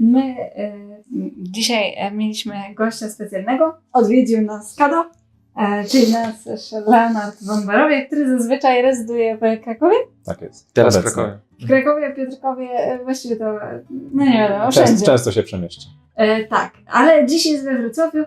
my e, dzisiaj e, mieliśmy gościa specjalnego. Odwiedził nas Kado, e, czyli nasz Leonard von Barowie, który zazwyczaj rezyduje w Krakowie. Tak jest. Teraz w Obecnie. Krakowie. W Krakowie, Piotrkowie, e, właściwie to, no nie wiadomo, wszędzie. Często, często się przemieszcza. E, tak, ale dziś jest we Wrocławiu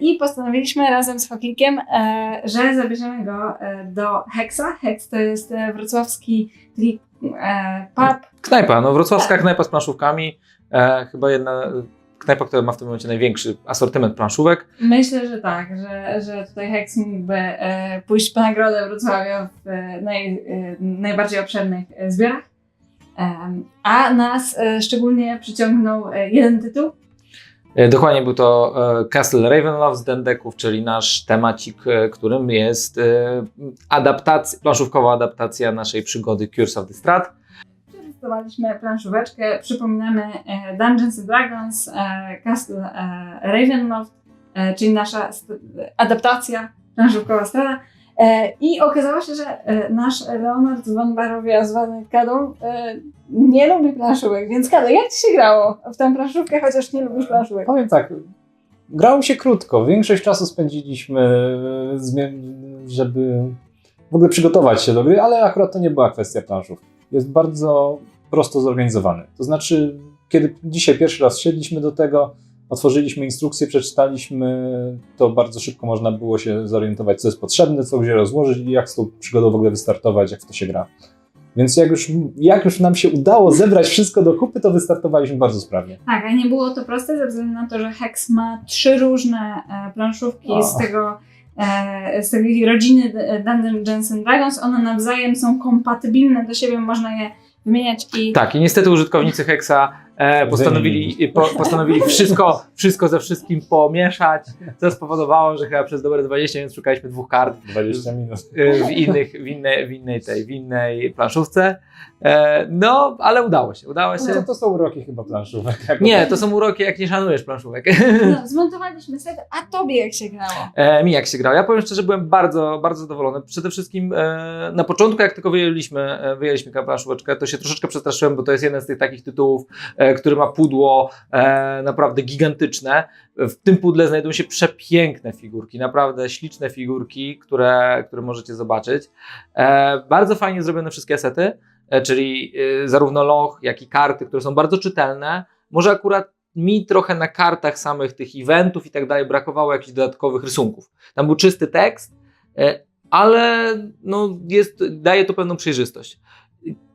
i postanowiliśmy razem z Faklikiem, e, że zabierzemy go e, do Hexa. Hex to jest e, wrocławski taki, e, pub. Knajpa, no wrocławska knajpa z planszówkami. E, chyba jedna e, knajpa, która ma w tym momencie największy asortyment planszówek. Myślę, że tak, że, że tutaj Hex mógłby e, pójść po nagrodę Wrocławia w e, naj, e, najbardziej obszernych e, zbiorach. A nas e, szczególnie przyciągnął e, jeden tytuł, E, dokładnie był to e, Castle Ravenloft z Dendeków, czyli nasz temacik, e, którym jest e, adaptacja, planszówkowa adaptacja naszej przygody Curse of the Strat. Przetestowaliśmy planszóweczkę. Przypominamy e, Dungeons Dragons, e, Castle e, Ravenloft, e, czyli nasza adaptacja planszówkowa strada. E, I okazało się, że e, nasz Leonard von Barowia, zwany Kadą, e, nie lubi planszówek. Więc Kado, jak ci się grało w tę planszówkę, chociaż nie lubisz planszówek? Powiem tak, grało się krótko. Większość czasu spędziliśmy, żeby w ogóle przygotować się do gry, ale akurat to nie była kwestia planszów. Jest bardzo prosto zorganizowany. To znaczy, kiedy dzisiaj pierwszy raz siedliśmy do tego, otworzyliśmy instrukcję, przeczytaliśmy, to bardzo szybko można było się zorientować, co jest potrzebne, co gdzie rozłożyć i jak z tą przygodą w ogóle wystartować, jak w to się gra. Więc jak już, jak już nam się udało zebrać wszystko do kupy, to wystartowaliśmy bardzo sprawnie. Tak, a nie było to proste ze względu na to, że Hex ma trzy różne e, planszówki O. z tego e, z tej rodziny D- Dungeons and Dragons. One nawzajem są kompatybilne do siebie, można je wymieniać i Tak, i niestety użytkownicy Hexa e, postanowili, po, postanowili wszystko, wszystko ze wszystkim pomieszać, co spowodowało, że chyba przez dobre 20 minut szukaliśmy dwóch kart 20 minut. e, w, innych, w, innej, w innej tej, w innej planszówce. E, no, ale udało się, udało No to, się. to są uroki chyba planszówek. Nie, to są uroki, jak nie szanujesz planszówek. no, zmontowaliśmy set, a tobie jak się grało? E, mi jak się grało. Ja powiem szczerze, byłem bardzo, bardzo zadowolony. Przede wszystkim e, na początku, jak tylko wyjęliśmy, e, wyjęliśmy planszóweczkę, to się troszeczkę przestraszyłem, bo to jest jeden z tych takich tytułów, e, który ma pudło e, naprawdę gigantyczne. W tym pudle znajdują się przepiękne figurki, naprawdę śliczne figurki, które, które możecie zobaczyć. E, bardzo fajnie zrobione wszystkie sety, e, czyli zarówno loch, jak i karty, które są bardzo czytelne. Może akurat mi trochę na kartach samych tych eventów i tak dalej brakowało jakichś dodatkowych rysunków. Tam był czysty tekst, ale no jest, daje to pewną przejrzystość.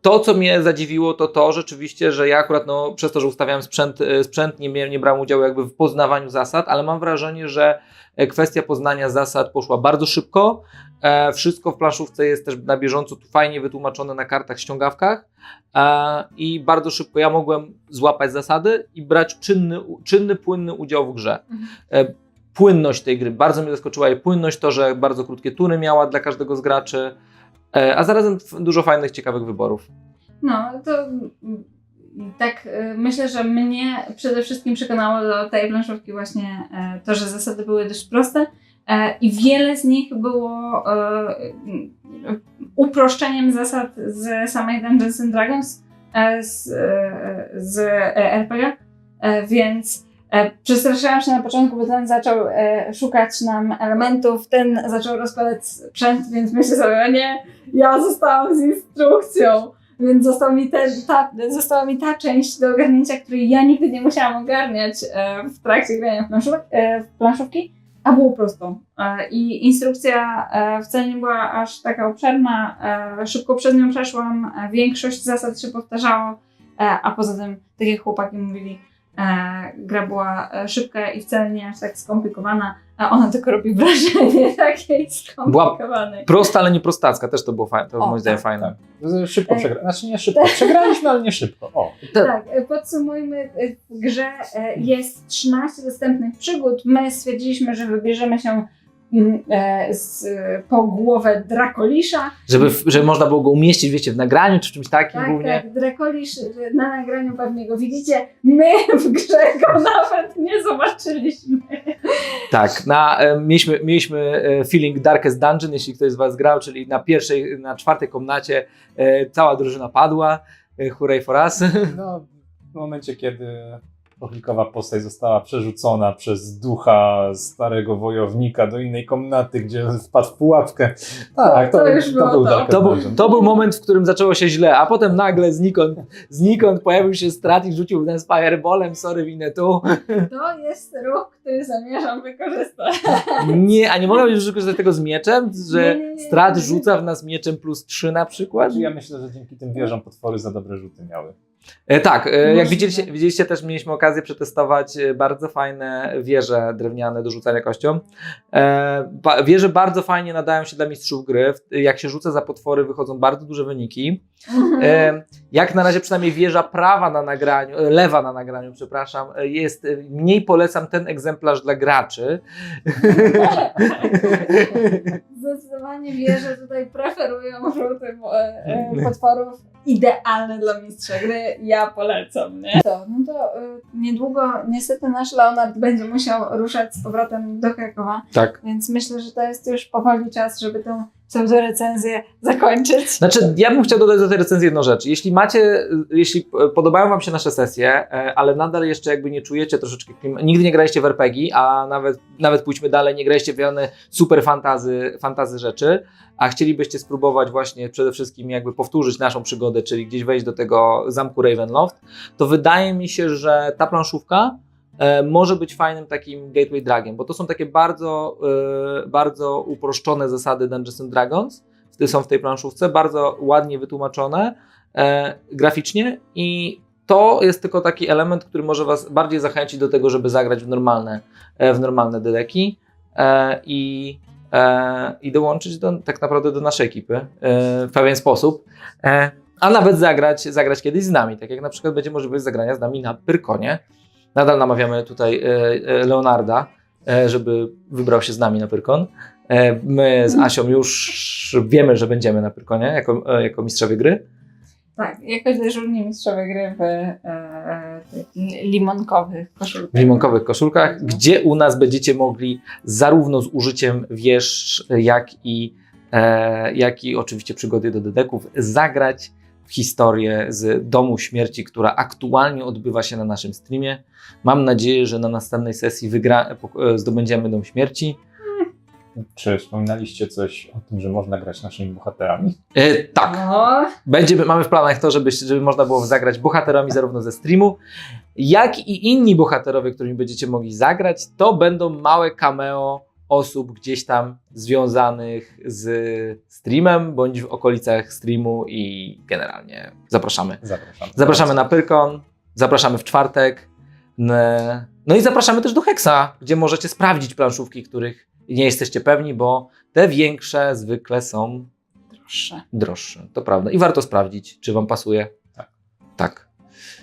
To, co mnie zadziwiło, to to rzeczywiście, że ja akurat no, przez to, że ustawiałem sprzęt, e, sprzęt nie, miałem- nie brałem udziału jakby w poznawaniu zasad, ale mam wrażenie, że e, kwestia poznania zasad poszła bardzo szybko. E, wszystko w planszówce jest też na bieżąco tu fajnie wytłumaczone na kartach, ściągawkach e, i bardzo szybko ja mogłem złapać zasady i brać czynny, czynny płynny udział w grze. E, płynność tej gry bardzo mnie zaskoczyła i płynność to, że bardzo krótkie tury miała dla każdego z graczy, a zarazem dużo fajnych, ciekawych wyborów. No, to tak y, myślę, że mnie przede wszystkim przekonało do tej planszówki właśnie e, to, że zasady były dość proste e, i wiele z nich było e, uproszczeniem zasad z samej Dungeons and Dragons, e, z, e, z e, RPG, e, więc e, przestraszyłam się na początku, bo ten zaczął e, szukać nam elementów, ten zaczął rozkładać sprzęt, więc myślę sobie, nie, ja zostałam z instrukcją. Więc mi ta, została mi ta część do ogarnięcia, której ja nigdy nie musiałam ogarniać e, w trakcie grania w, planszówek, e, w planszówki, a było prosto. E, I instrukcja e, wcale nie była aż taka obszerna. E, szybko przez nią przeszłam, e, większość zasad się powtarzało, e, a poza tym, tak jak chłopaki mówili, e, gra była e, szybka i wcale nie aż tak skomplikowana, a ona tylko robi wrażenie takiej skomplikowanej. Prosta, ale nie prostacka, też to było fajne, to O, moim zdaniem tak, fajne. Szybko E, przegraliśmy. Znaczy nie szybko. Przegraliśmy, ale nie szybko. O. Tak, e, podsumujmy. e, W grze e, jest 13 dostępnych przygód. My stwierdziliśmy, że wybierzemy się e, z, po głowę Drakolisza. Żeby, żeby można było go umieścić, wiecie, w nagraniu czy w czymś takim Tak, głównie. tak, Drakolisz e, na nagraniu pewnie go widzicie. My w grze go nawet nie zobaczyliśmy. Tak, na, e, mieliśmy, mieliśmy e, feeling Darkest Dungeon, jeśli ktoś z Was grał, czyli na pierwszej, na czwartej komnacie e, cała drużyna padła. E, hooray for us. No, w momencie, kiedy pochlikowa postać została przerzucona przez ducha starego wojownika do innej komnaty, gdzie wpadł w pułapkę. Tak, To to, już było był to. To był, to był moment, w którym zaczęło się źle, a potem nagle znikąd, znikąd pojawił się strat i rzucił nas fireballem, sorry Winetu. To jest ruch, który zamierzam wykorzystać. Nie, a nie mogłabyś wykorzystać tego z mieczem, że Nie, nie, nie, strat nie. rzuca w nas mieczem plus 3 na przykład? Ja myślę, że dzięki tym wieżom potwory za dobre rzuty miały. E, tak, e, jak widzieliście, widzieliście też mieliśmy okazję przetestować e, bardzo fajne wieże drewniane do rzucania kością. Wieże bardzo fajnie nadają się dla mistrzów gry. Jak się rzuca za potwory wychodzą bardzo duże wyniki. Jak na razie przynajmniej wieża prawa na nagraniu, lewa na nagraniu, przepraszam, jest, mniej polecam ten egzemplarz dla graczy. Zdecydowanie wierzę, tutaj preferują rzuty e, e, potworów idealne dla mistrza gry. Ja polecam, nie? To, no to e, niedługo niestety nasz Leonard będzie musiał ruszać z powrotem do Krakowa, Tak. więc myślę, że to jest już powoli czas, żeby tę pseudorecenzję zakończyć. Znaczy, ja bym chciał dodać do tej recenzji jedną rzecz. Jeśli macie, jeśli e, podobają Wam się nasze sesje, e, ale nadal jeszcze jakby nie czujecie troszeczkę nigdy nie graliście w RPG, a nawet, nawet pójdźmy dalej, nie graliście w żadne super fantazy, fantazy rzeczy, a chcielibyście spróbować właśnie przede wszystkim jakby powtórzyć naszą przygodę, czyli gdzieś wejść do tego zamku Ravenloft, to wydaje mi się, że ta planszówka może być fajnym takim gateway dragiem, bo to są takie bardzo, e, bardzo uproszczone zasady Dungeons and Dragons, są w tej planszówce, bardzo ładnie wytłumaczone e, graficznie i to jest tylko taki element, który może Was bardziej zachęcić do tego, żeby zagrać w normalne, e, w normalne dedeki e, i, e, i dołączyć do, tak naprawdę do naszej ekipy e, w pewien sposób. E, a nawet zagrać, zagrać kiedyś z nami, tak jak na przykład będzie możliwość zagrania z nami na Pyrkonie. Nadal namawiamy tutaj e, e, Leonarda, e, żeby wybrał się z nami na Pyrkon. My z Asią już wiemy, że będziemy na Pyrkonie jako, jako mistrzowie gry. Tak, jakoś dyżurni mistrzowie gry w e, limonkowych koszulkach. w limonkowych koszulkach, gdzie u nas będziecie mogli zarówno z użyciem wież, jak i, e, jak i oczywiście przygody do dedeków zagrać historię z Domu Śmierci, która aktualnie odbywa się na naszym streamie. Mam nadzieję, że na następnej sesji wygra, e, zdobędziemy Dom Śmierci. Czy wspominaliście coś o tym, że można grać naszymi bohaterami? E, tak, No, Będzie, mamy w planach to, żeby, żeby można było zagrać bohaterami zarówno ze streamu, jak i inni bohaterowie, którymi będziecie mogli zagrać. To będą małe cameo osób gdzieś tam związanych z streamem, bądź w okolicach streamu i generalnie zapraszamy. Zapraszam. Zapraszamy na Pyrkon, zapraszamy w czwartek. No i zapraszamy też do Hexa, gdzie możecie sprawdzić planszówki, których nie jesteście pewni, bo te większe zwykle są proszę. droższe, to prawda. I warto sprawdzić, czy Wam pasuje. Tak. Tak.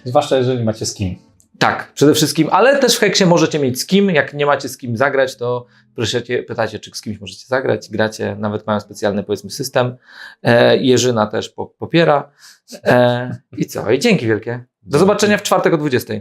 Zwłaszcza jeżeli macie z kim. Tak, przede wszystkim, ale też w Heksie możecie mieć z kim. Jak nie macie z kim zagrać, to proszycie, pytacie, czy z kimś możecie zagrać. Gracie, nawet mają specjalny, powiedzmy, system. E, Jerzyna też po, popiera. E, I co? I dzięki wielkie. Do zobaczenia w czwartek o 20.